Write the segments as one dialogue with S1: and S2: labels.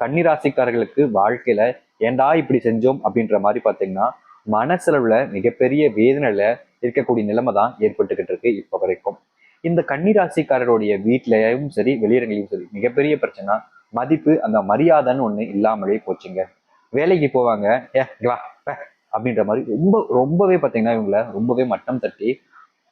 S1: கன்னிராசிக்காரர்களுக்கு வாழ்க்கையில ஏண்டா இப்படி செஞ்சோம் அப்படின்ற மாதிரி பாத்தீங்கன்னா மனசளவுல மிகப்பெரிய வேதனையில இருக்கக்கூடிய நிலைமை தான் ஏற்பட்டுக்கிட்டு இருக்கு இப்ப வரைக்கும். இந்த கன்னிராசிக்காரருடைய வீட்லயும் சரி வெளியிடங்களையும் சரி மிகப்பெரிய பிரச்சனை மதிப்பு அந்த மரியாதைன்னு ஒண்ணு இல்லாமலே போச்சுங்க. வேலைக்கு போவாங்க ஏ வா அப்படின்ற மாதிரி ரொம்ப ரொம்பவே பாத்தீங்கன்னா இவங்களை ரொம்பவே மட்டம் தட்டி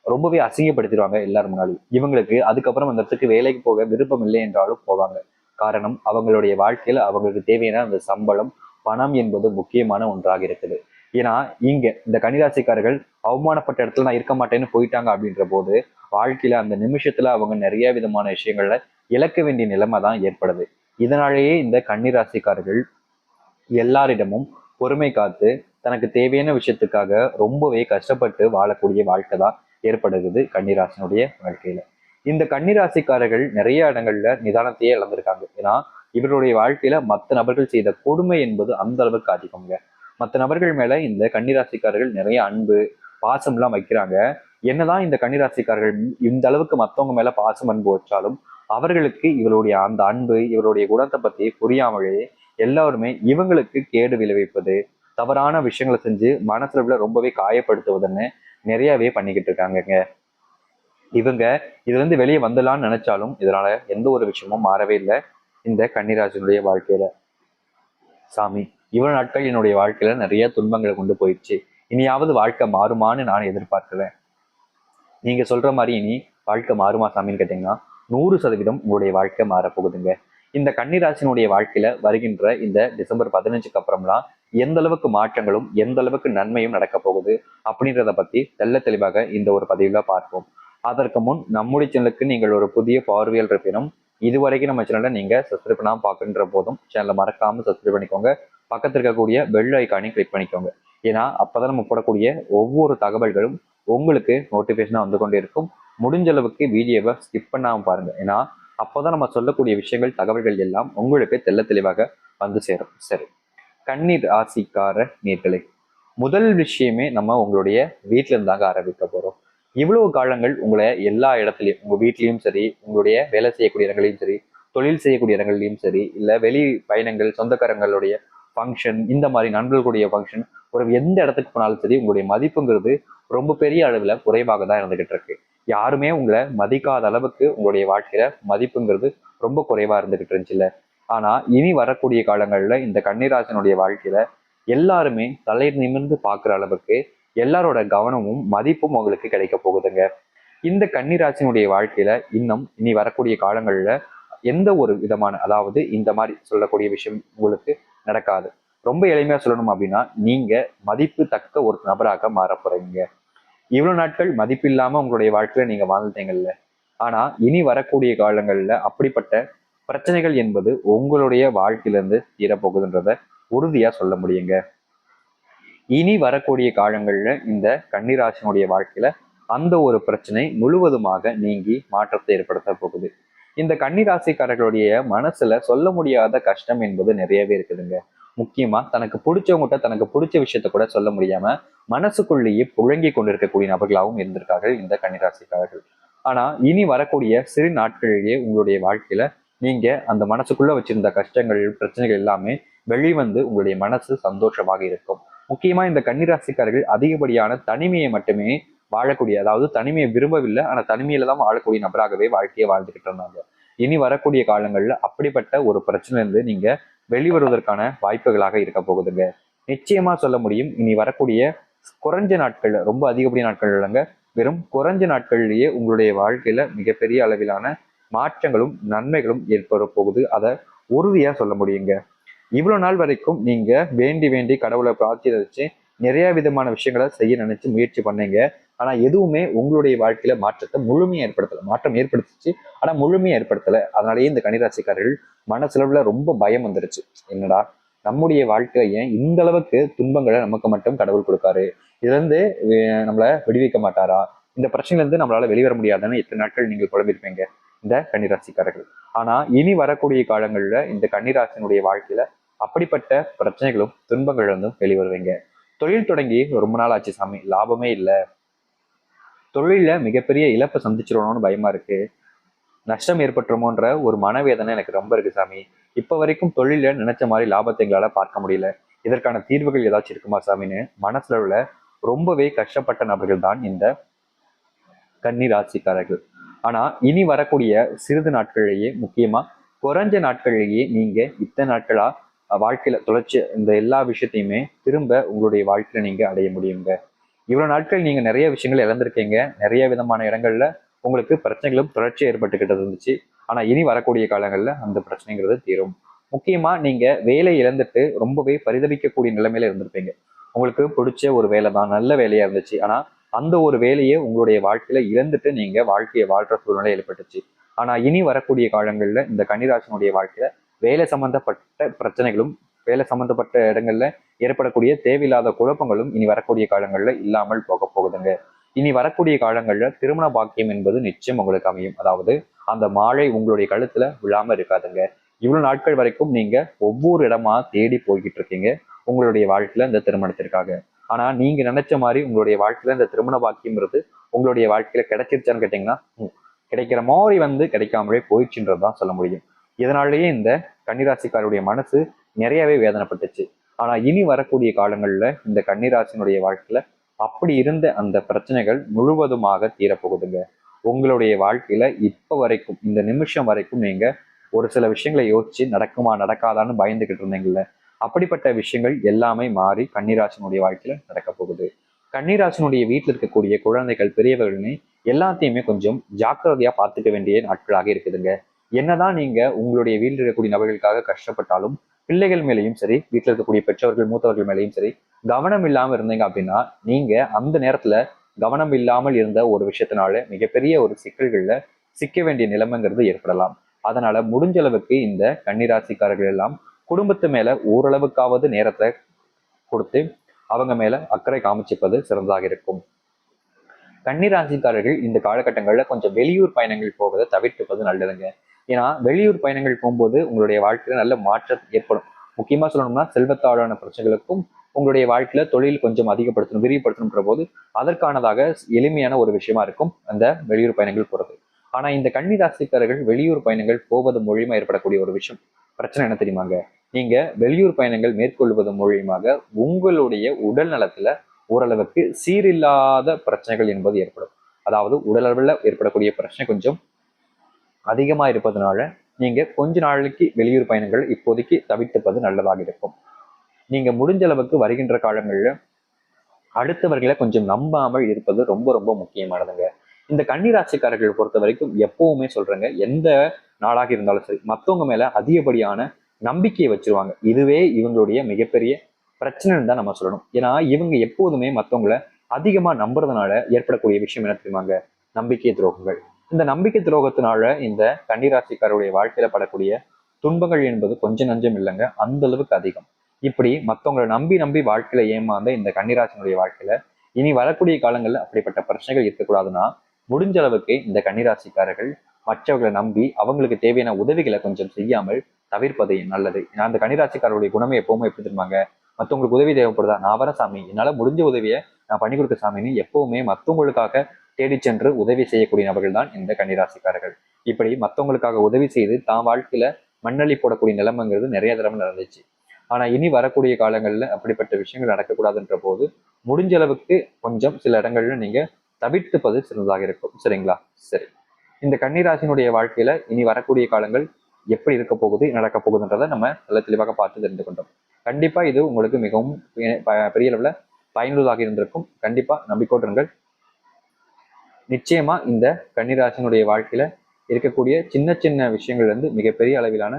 S1: ரொம்பவே அசிங்கப்படுத்திடுவாங்க எல்லாரும் முன்னாடி இவங்களுக்கு அதுக்கப்புறம் அந்த இடத்துக்கு வேலைக்கு போக விருப்பம் இல்லை என்றாலும் போவாங்க. காரணம் அவங்களுடைய வாழ்க்கையில் அவங்களுக்கு தேவையான அந்த சம்பளம் பணம் என்பது முக்கியமான ஒன்றாக இருக்குது. ஏன்னா இங்க இந்த கன்னிராசிக்காரர்கள் அவமானப்பட்ட இடத்துல நான் இருக்க மாட்டேன்னு போயிட்டாங்க அப்படின்ற போது வாழ்க்கையில அந்த நிமிஷத்துல அவங்க நிறைய விதமான விஷயங்கள்ல இழக்க வேண்டிய நிலைமை தான் ஏற்படுது. இதனாலேயே இந்த கன்னிராசிக்காரர்கள் எல்லாரிடமும் பொறுமை காத்து தனக்கு தேவையான விஷயத்துக்காக ரொம்பவே கஷ்டப்பட்டு வாழக்கூடிய வாழ்க்கை தான் ஏற்படுகிறது கன்னிராசினுடைய வாழ்க்கையில. இந்த கன்னிராசிக்காரர்கள் நிறைய இடங்கள்ல நிதானத்தையே இழந்திருக்காங்க. ஏன்னா இவருடைய வாழ்க்கையில மற்ற நபர்கள் செய்த கொடுமை என்பது அந்த அளவுக்கு அதிகம்ங்க. மற்ற நபர்கள் மேல இந்த கன்னிராசிக்காரர்கள் நிறைய அன்பு பாசம் எல்லாம் வைக்கிறாங்க. என்னதான் இந்த கன்னிராசிக்காரர்கள் இந்த அளவுக்கு மத்தவங்க மேல பாசம் அன்பு வச்சாலும் அவர்களுக்கு இவருடைய அந்த அன்பு இவருடைய குணத்தை பத்தி புரியாமலே எல்லாருமே இவங்களுக்கு கேடு விளைவிப்பது தவறான விஷயங்களை செஞ்சு மனசுல ரொம்பவே காயப்படுத்துவதுன்னு நிறையவே பண்ணிக்கிட்டு இருக்காங்கங்க. இவங்க இதுலேருந்து வெளியே வந்துடலாம்னு நினைச்சாலும் இதனால எந்த ஒரு விஷயமும் மாறவே இல்லை இந்த கன்னிராஜனுடைய வாழ்க்கையில. சாமி இவ்வளவு நாட்கள் என்னுடைய வாழ்க்கையில நிறைய துன்பங்களை கொண்டு போயிடுச்சு. இனியாவது வாழ்க்கை மாறுமான்னு நான் எதிர்பார்க்கிறேன். நீங்க சொல்ற மாதிரி இனி வாழ்க்கை மாறுமா சாமின்னு கேட்டீங்கன்னா நூறு சதவீதம் உங்களுடைய வாழ்க்கை மாறப்போகுதுங்க. இந்த கன்னிராசினுடைய வாழ்க்கையில வருகின்ற இந்த டிசம்பர் பதினஞ்சுக்கு அப்புறம்லாம் எந்த அளவுக்கு மாற்றங்களும் எந்த அளவுக்கு நன்மையும் நடக்க போகுது அப்படின்றத பத்தி தெள்ள தெளிவாக இந்த ஒரு பதிவுல பார்ப்போம். அதற்கு முன் நம்முடைய சேனலுக்கு நீங்கள் ஒரு புதிய பார்வையல் இருப்பினும் இதுவரைக்கும் நம்ம சேனலை நீங்கள் சப்ஸ்கிரைப் பண்ணாமல் பார்க்குன்ற போதும் சேனலை மறக்காமல் சப்ஸ்கிரைப் பண்ணிக்கோங்க. பக்கத்தில் இருக்கக்கூடிய பெல் ஐக்கானையும் கிளிக் பண்ணிக்கோங்க. ஏன்னா அப்பதான் நம்ம போடக்கூடிய ஒவ்வொரு தகவல்களும் உங்களுக்கு நோட்டிஃபிகேஷனாக வந்து கொண்டே இருக்கும். முடிஞ்ச அளவுக்கு வீடியோவை ஸ்கிப் பண்ணாமல் பாருங்கள் ஏன்னா அப்போதான் நம்ம சொல்லக்கூடிய விஷயங்கள் தகவல்கள் எல்லாம் உங்களுக்கு தெள்ள தெளிவாக வந்து சேரும். சரி. கண்ணீர் ராசிக்கார நீர்களை முதல் விஷயமே நம்ம உங்களுடைய வீட்டிலிருந்தாங்க ஆரம்பிக்க போகிறோம் இவ்வளவு காலங்கள் உங்களை எல்லா இடத்துலையும் உங்க வீட்லேயும் சரி உங்களுடைய வேலை செய்யக்கூடிய இடங்களையும் சரி தொழில் செய்யக்கூடிய இடங்கள்லையும் சரி இல்லை வெளி பயணங்கள் சொந்தக்காரங்களுடைய ஃபங்க்ஷன் இந்த மாதிரி நண்பர்களுடைய ஃபங்க்ஷன் ஒரு எந்த இடத்துக்கு போனாலும் சரி உங்களுடைய மதிப்புங்கிறது ரொம்ப பெரிய அளவில் குறைவாக தான் இருந்துகிட்டு இருக்கு. யாருமே உங்களை மதிக்காத அளவுக்கு உங்களுடைய வாழ்க்கையில மதிப்புங்கிறது ரொம்ப குறைவா இருந்துகிட்டு இருந்துச்சுல்ல ஆனா இனி வரக்கூடிய காலங்களில் இந்த கன்னிராசனுடைய வாழ்க்கையில எல்லாருமே தலை நிமிர்ந்து பார்க்குற அளவுக்கு எல்லாரோட கவனமும் மதிப்பும் உங்களுக்கு கிடைக்க போகுதுங்க. இந்த கன்னிராசினுடைய வாழ்க்கையில இன்னும் இனி வரக்கூடிய காலங்கள்ல எந்த ஒரு விதமான அதாவது இந்த மாதிரி சொல்லக்கூடிய விஷயம் உங்களுக்கு நடக்காது. ரொம்ப எளிமையா சொல்லணும் அப்படின்னா நீங்க மதிப்பு தக்க ஒரு நபராக மாற போறீங்க. இவ்வளவு நாட்கள் மதிப்பு இல்லாம உங்களுடைய வாழ்க்கையில நீங்க வாழ்ந்தீங்கல்ல. ஆனா இனி வரக்கூடிய காலங்கள்ல அப்படிப்பட்ட பிரச்சனைகள் என்பது உங்களுடைய வாழ்க்கையிலிருந்து தீரப்போகுதுன்றத உறுதியா சொல்ல முடியுங்க. இனி வரக்கூடிய காலங்கள்ல இந்த கன்னிராசினுடைய வாழ்க்கையில அந்த ஒரு பிரச்சனை முழுவதுமாக நீங்கி மாற்றத்தை ஏற்படுத்த போகுது. இந்த கன்னிராசிக்காரர்களுடைய மனசுல சொல்ல முடியாத கஷ்டம் என்பது நிறையவே இருக்குதுங்க. முக்கியமா தனக்கு பிடிச்சவங்ககிட்ட தனக்கு பிடிச்ச விஷயத்த கூட சொல்ல முடியாம மனசுக்குள்ளேயே புழங்கி கொண்டிருக்கக்கூடிய நபர்களாகவும் இருந்திருக்கார்கள் இந்த கன்னிராசிக்காரர்கள். ஆனா இனி வரக்கூடிய சிறு நாட்களிலேயே உங்களுடைய வாழ்க்கையில நீங்க அந்த மனசுக்குள்ள வச்சிருந்த கஷ்டங்கள் பிரச்சனைகள் எல்லாமே வெளிவந்து உங்களுடைய மனசு சந்தோஷமாக இருக்கும். முக்கியமா இந்த கன்னிராசிக்காரர்கள் அதிகப்படியான தனிமையை மட்டுமே வாழக்கூடிய அதாவது தனிமையை விரும்பவில்லை ஆனா தனிமையில தான் வாழக்கூடிய நபராகவே வாழ்க்கையை வாழ்ந்துகிட்டு இருந்தாங்க. இனி வரக்கூடிய காலங்கள்ல அப்படிப்பட்ட ஒரு பிரச்சனை இருந்து நீங்க வெளிவருவதற்கான வாய்ப்புகளாக இருக்க போகுதுங்க. நிச்சயமா சொல்ல முடியும் இனி வரக்கூடிய குறைஞ்ச நாட்கள்ல ரொம்ப அதிகப்படிய நாட்கள் இல்லைங்க வெறும் குறைஞ்ச நாட்கள்லயே உங்களுடைய வாழ்க்கையில மிகப்பெரிய அளவிலான மாற்றங்களும் நன்மைகளும் ஏற்பட போகுது. அதை உறுதியா சொல்ல முடியுங்க. இவ்வளோ நாள் வரைக்கும் நீங்க வேண்டி வேண்டி கடவுளை பிரார்த்திச்சு நிறைய விதமான விஷயங்களை செய்ய நினைச்சு முயற்சி பண்ணீங்க. ஆனா எதுவுமே உங்களுடைய வாழ்க்கையில மாற்றத்தை முழுமையா ஏற்படுத்தல. மாற்றம் ஏற்படுத்துச்சு. ஆனா முழுமையா ஏற்படுத்தல. அதனாலேயே இந்த கன்னிராசிக்காரர்கள் மனசுலவுல ரொம்ப பயம் வந்துருச்சு. என்னடா நம்முடைய வாழ்க்கையில ஏன் இந்த அளவுக்கு துன்பங்களை நமக்கு மட்டும் கடவுள் கொடுக்காரு? இதுல இருந்து நம்மள விடுவிக்க மாட்டாரா? இந்த பிரச்சனையில இருந்து நம்மளால வெளிவர முடியாதுன்னு எத்தனை நாட்கள் நீங்கள் குழம்பிருப்பீங்க இந்த கன்னிராசிக்காரர்கள். ஆனா இனி வரக்கூடிய காலங்கள்ல இந்த கன்னிராசினுடைய வாழ்க்கையில அப்படிப்பட்ட பிரச்சனைகளும் துன்பங்கள் இருந்தும் வெளிவருவீங்க தொழில் தொடங்கி ரொம்ப நாள் ஆச்சு சாமி. லாபமே இல்லை. தொழில மிகப்பெரிய இழப்பை சந்திச்சிடணும்னு பயமா இருக்கு. நஷ்டம் ஏற்பட்டுருமோன்ற ஒரு மனவேதனை எனக்கு ரொம்ப இருக்கு சாமி. இப்போ வரைக்கும் தொழில நினைச்ச மாதிரி லாபத்தை எங்களால பார்க்க முடியல. இதற்கான தீர்வுகள் ஏதாச்சும் இருக்குமா சாமின்னு மனசுல உள்ள ரொம்பவே கஷ்டப்பட்ட நபர்கள் தான் இந்த கன்னி ராசிக்காரர்கள். ஆனா இனி வரக்கூடிய சிறிது நாட்களிலேயே முக்கியமா குறைஞ்ச நாட்களிலேயே நீங்க இத்தனை நாட்களா வாழ்க்கையில தொடர்ச்சி இந்த எல்லா விஷயத்தையுமே திரும்ப உங்களுடைய வாழ்க்கையில நீங்க அடைய முடியுங்க. இவ்வளவு நாட்கள் நீங்க நிறைய விஷயங்கள் இழந்திருக்கீங்க. நிறைய விதமான இடங்கள்ல உங்களுக்கு பிரச்சனைகளும் தொடர்ச்சி ஏற்பட்டுக்கிட்டு இருந்துச்சு. ஆனா இனி வரக்கூடிய காலங்கள்ல அந்த பிரச்சனைங்கிறது தீரும். முக்கியமா நீங்க வேலை இழந்துட்டு ரொம்பவே பரிதவிக்கக்கூடிய நிலைமையில இருந்திருப்பீங்க. உங்களுக்கு பிடிச்ச ஒரு வேலை தான் நல்ல வேலையா இருந்துச்சு. ஆனா அந்த ஒரு வேலையை உங்களுடைய வாழ்க்கையில இழந்துட்டு நீங்க வாழ்க்கையை வாழ்ற சூழ்நிலை ஏற்பட்டுச்சு. ஆனா இனி வரக்கூடிய காலங்கள்ல இந்த கன்னிராசனுடைய வாழ்க்கையில வேலை சம்பந்தப்பட்ட பிரச்சனைகளும் வேலை சம்பந்தப்பட்ட இடங்கள்ல ஏற்படக்கூடிய தேவையில்லாத குழப்பங்களும் இனி வரக்கூடிய காலங்கள்ல இல்லாமல் போக போகுதுங்க. இனி வரக்கூடிய காலங்கள்ல திருமண பாக்கியம் என்பது நிச்சயம் உங்களுக்கு அமையும். அதாவது அந்த மாலை உங்களுடைய கழுத்துல விழாம இருக்காதுங்க. இவ்வளவு நாட்கள் வரைக்கும் நீங்க ஒவ்வொரு இடமா தேடி போய்கிட்டு இருக்கீங்க. உங்களுடைய வாழ்க்கையில இந்த திருமணத்திற்காக. ஆனா நீங்க நினைச்ச மாதிரி உங்களுடைய வாழ்க்கையில இந்த திருமண பாக்கியம்ன்றது உங்களுடைய வாழ்க்கையில கிடைச்சிருச்சான்னு கேட்டீங்கன்னா கிடைக்கிற மாதிரி வந்து கிடைக்காமலே போயிடுச்சுன்றது தான் சொல்ல முடியும். இதனாலேயே இந்த கன்னிராசிக்காருடைய மனசு நிறையவே வேதனைப்பட்டுச்சு. ஆனா இனி வரக்கூடிய காலங்கள்ல இந்த கன்னிராசினுடைய வாழ்க்கையில அப்படி இருந்த அந்த பிரச்சனைகள் முழுவதுமாக தீரப்போகுதுங்க. உங்களுடைய வாழ்க்கையில இப்ப வரைக்கும் இந்த நிமிஷம் வரைக்கும் நீங்க ஒரு சில விஷயங்களை யோசிச்சு நடக்குமா நடக்காதான்னு பயந்துகிட்டு இருந்தீங்கல்ல. அப்படிப்பட்ட விஷயங்கள் எல்லாமே மாறி கன்னிராசினுடைய வாழ்க்கையில நடக்க போகுது. கன்னிராசினுடைய வீட்டில் இருக்கக்கூடிய குழந்தைகள் பெரியவர்கள்னு எல்லாத்தையுமே கொஞ்சம் ஜாக்கிரதையா பார்த்துக்க வேண்டிய நாட்களாக இருக்குதுங்க. என்னதான் நீங்க உங்களுடைய வீட்டில் இருக்கக்கூடிய நபர்களுக்காக கஷ்டப்பட்டாலும் பிள்ளைகள் மேலேயும் சரி வீட்டில் இருக்கக்கூடிய பெற்றோர்கள் மூத்தவர்கள் மேலேயும் சரி கவனம் இல்லாமல் இருந்தீங்க அப்படின்னா நீங்க அந்த நேரத்துல கவனம் இல்லாமல் இருந்த ஒரு விஷயத்தினால மிகப்பெரிய ஒரு சிக்கல்கள்ல சிக்க வேண்டிய நிலைமைங்கிறது ஏற்படலாம். அதனால முடிஞ்ச அளவுக்கு இந்த கன்னிராசிக்காரர்கள் எல்லாம் குடும்பத்து மேல ஓரளவுக்காவது நேரத்தை கொடுத்து அவங்க மேல அக்கறை காமிச்சிப்பது சிறந்ததாக இருக்கும். கன்னிராசிக்காரர்கள் இந்த காலகட்டங்கள்ல கொஞ்சம் வெளியூர் பயணங்கள் போவதை தவிர்த்துப்பது நல்லதுங்க. ஏன்னா வெளியூர் பயணங்கள் போகும்போது உங்களுடைய வாழ்க்கையில நல்ல மாற்றம் ஏற்படும். முக்கியமா சொல்லணும்னா செல்வத்தாளான பிரச்சனைகளுக்கும் உங்களுடைய வாழ்க்கையில தொழில் கொஞ்சம் அதிகப்படுத்தணும் விரிவுபடுத்தணுன்ற போது அதற்கானதாக எளிமையான ஒரு விஷயமா இருக்கும் அந்த வெளியூர் பயணங்கள் போறது. ஆனா இந்த கன்னி ராசிக்காரர்கள் வெளியூர் பயணங்கள் போவது மூலியமா ஏற்படக்கூடிய ஒரு விஷயம் பிரச்சனை என்ன தெரியுமாங்க? நீங்க வெளியூர் பயணங்கள் மேற்கொள்வது மூலியமாக உங்களுடைய உடல் நலத்துல ஓரளவுக்கு சீரில்லாத பிரச்சனைகள் என்பது ஏற்படும். அதாவது உடலளவில் ஏற்படக்கூடிய பிரச்சனை கொஞ்சம் அதிகமா இருப்பதனால நீங்க கொஞ்ச நாளைக்கு வெளியூர் பயணங்கள் இப்போதைக்கு தவிர்த்துப்பது நல்லதாக இருக்கும். நீங்க முடிஞ்ச அளவுக்கு வருகின்ற காலங்களில் அடுத்தவர்களை கொஞ்சம் நம்பாமல் இருப்பது ரொம்ப ரொம்ப முக்கியமானதுங்க. இந்த கன்னிராசிக்காரர்கள் பொறுத்த வரைக்கும் எப்பவுமே சொல்றேங்க எந்த நாளாக இருந்தாலும் சரி மத்தவங்க மேல அதிகப்படியான நம்பிக்கையை வச்சிருவாங்க. இதுவே இவங்களுடைய மிகப்பெரிய பிரச்சனைன்னு தான் நம்ம சொல்லணும். ஏன்னா இவங்க எப்போதுமே மற்றவங்களை அதிகமா நம்புறதுனால ஏற்படக்கூடிய விஷயம் என்ன தெரியுமாங்க? நம்பிக்கை துரோகங்கள். இந்த நம்பிக்கை துரோகத்தினால இந்த கன்னிராசிக்காரருடைய வாழ்க்கையில படக்கூடிய துன்பங்கள் என்பது கொஞ்சம் நஞ்சம் இல்லைங்க. அந்த அளவுக்கு அதிகம். இப்படி மத்தவங்களை நம்பி நம்பி வாழ்க்கையில ஏமாந்த இந்த கன்னிராசினுடைய வாழ்க்கையில இனி வரக்கூடிய காலங்கள்ல அப்படிப்பட்ட பிரச்சனைகள் இருக்கக்கூடாதுன்னா முடிஞ்ச அளவுக்கு இந்த கன்னிராசிக்காரர்கள் மற்றவர்களை நம்பி அவங்களுக்கு தேவையான உதவிகளை கொஞ்சம் செய்யாமல் தவிர்ப்பது நல்லது. ஏன்னா அந்த கன்னிராசிக்காரருடைய குணமே எப்பவுமே எப்படி திரும்பாங்க மத்தவங்களுக்கு உதவி தேவைப்படுதா? நான் வர சாமி. என்னால முடிஞ்ச உதவியை நான் பண்ணி கொடுக்க சாமின்னு எப்பவுமே மற்றவங்களுக்காக தேடி சென்று உதவி செய்யக்கூடிய நபர்கள் தான் இந்த கன்னிராசிக்காரர்கள். இப்படி மற்றவங்களுக்காக உதவி செய்து தான் வாழ்க்கையில மண்ணளி போடக்கூடிய நிலைமைங்கிறது நிறைய தடவை நடந்துச்சு. ஆனா இனி வரக்கூடிய காலங்கள்ல அப்படிப்பட்ட விஷயங்கள் நடக்கக்கூடாதுன்ற போது முடிஞ்ச அளவுக்கு கொஞ்சம் சில இடங்கள்ல நீங்க தவிர்த்துப்பது சிறந்ததாக இருக்கும். சரிங்களா? சரி. இந்த கன்னிராசினுடைய வாழ்க்கையில இனி வரக்கூடிய காலங்கள் எப்படி இருக்க போகுது நடக்க போகுதுன்றதை நம்ம நல்ல தெளிவாக பார்த்து தெரிந்து கொண்டோம். கண்டிப்பா இது உங்களுக்கு மிகவும் ப- பெரிய அளவில் பயனுள்ளதாக இருந்திருக்கும். கண்டிப்பா நம்பிக்கோட்டுங்கள் நிச்சயமா இந்த கன்னிராசினுடைய வாழ்க்கையில இருக்கக்கூடிய சின்ன சின்ன விஷயங்கள் இருந்து மிகப்பெரிய அளவிலான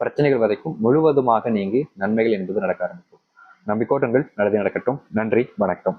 S1: பிரச்சனைகள் வரைக்கும் முழுவதுமாக நீங்கி நன்மைகள் என்பது நடக்க ஆரம்பிக்கும். நம்பிக்கோட்டங்கள் நல்லது நடக்கட்டும். நன்றி வணக்கம்.